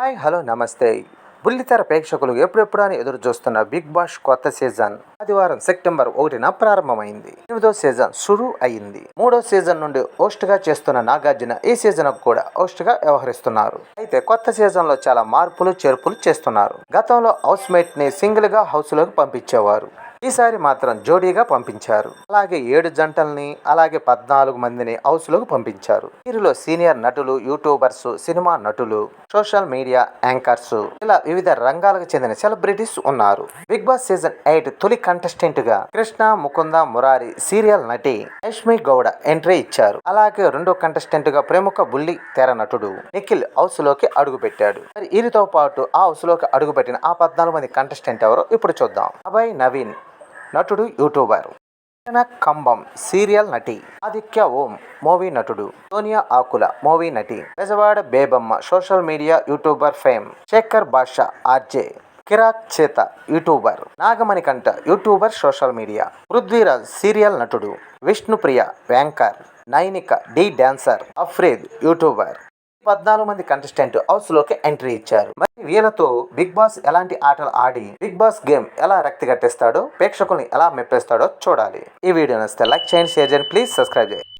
Hi hello నమస్తే. బుల్లితెర ప్రేక్షకులు ఎప్పుడెప్పుడు అని ఎదురు చూస్తున్న బిగ్ బాస్ కొత్త సీజన్ ఆదివారం సెప్టెంబర్ ఒకటిన ప్రారంభమైంది. ఎనిమిదో సీజన్ షురు అయింది మూడో సీజన్ నుండి హోస్ట్గా చేస్తున్న నాగార్జున ఈ సీజన్ కూడా హోస్ట్గా వ్యవహరిస్తున్నారు. అయితే కొత్త సీజన్లో చాలా మార్పులు చేర్పులు చేస్తున్నారు. గతంలో హౌస్ మేట్ని సింగిల్గా హౌస్లోకి పంపించేవారు. ఈసారి మాత్రం జోడీగా పంపించారు. అలాగే ఏడు జంటల్ని అలాగే పద్నాలుగు మందిని హౌస్లోకి పంపించారు. వీరిలో సీనియర్ నటులు యూట్యూబర్స్ సినిమా నటులు సోషల్ మీడియా యాంకర్స్ ఇలా వివిధ రంగాలకు చెందిన సెలబ్రిటీస్ ఉన్నారు. బిగ్ బాస్ సీజన్ ఎయిట్ తొలి కంటెస్టెంట్గా కృష్ణ ముకుంద మురారి సీరియల్ నటి యష్మి గౌడ ఎంట్రీ ఇచ్చారు. అలాగే రెండో కంటెస్టెంట్గా ప్రముఖ బుల్లి తెర నటుడు నిఖిల్ హౌస్లోకి అడుగు పెట్టాడు మరి వీరితో పాటు ఆ హౌస్లోకి అడుగు పెట్టిన ఆ పద్నాలుగు మంది కంటెస్టెంట్ ఎవరో ఇప్పుడు చూద్దాం. అభయ్ నవీన్ నటుడు యూట్యూబర్. కంబం సీరియల్ నటి ఆదిత్య ఓం మూవీ నటుడు. సోనియా ఆకుల మూవీ నటి. Bezawada Bebamma social media YouTuber fame. Shekhar Basha RJ. Kirrak Seetha YouTuber. Nagamanikanta YouTuber social media. Prithviraj serial నటుడు. Vishnupriya anchor Nainika Dhee dancer. Afreed YouTuber. పద్నాలుగు మంది కంటెస్టెంట్ హౌస్లోకి ఎంట్రీ ఇచ్చారు. మరి వీళ్ళతో బిగ్ బాస్ ఎలాంటి ఆటలు ఆడి బిగ్ బాస్ గేమ్ ఎలా రక్తి కట్టేస్తాడో ప్రేక్షకుల్ని ఎలా మెప్పేస్తాడో చూడాలి. ఈ వీడియో నచ్చితే లైక్ చేయండి షేర్ చేయండి ప్లీజ్ సబ్స్క్రైబ్ చేయండి.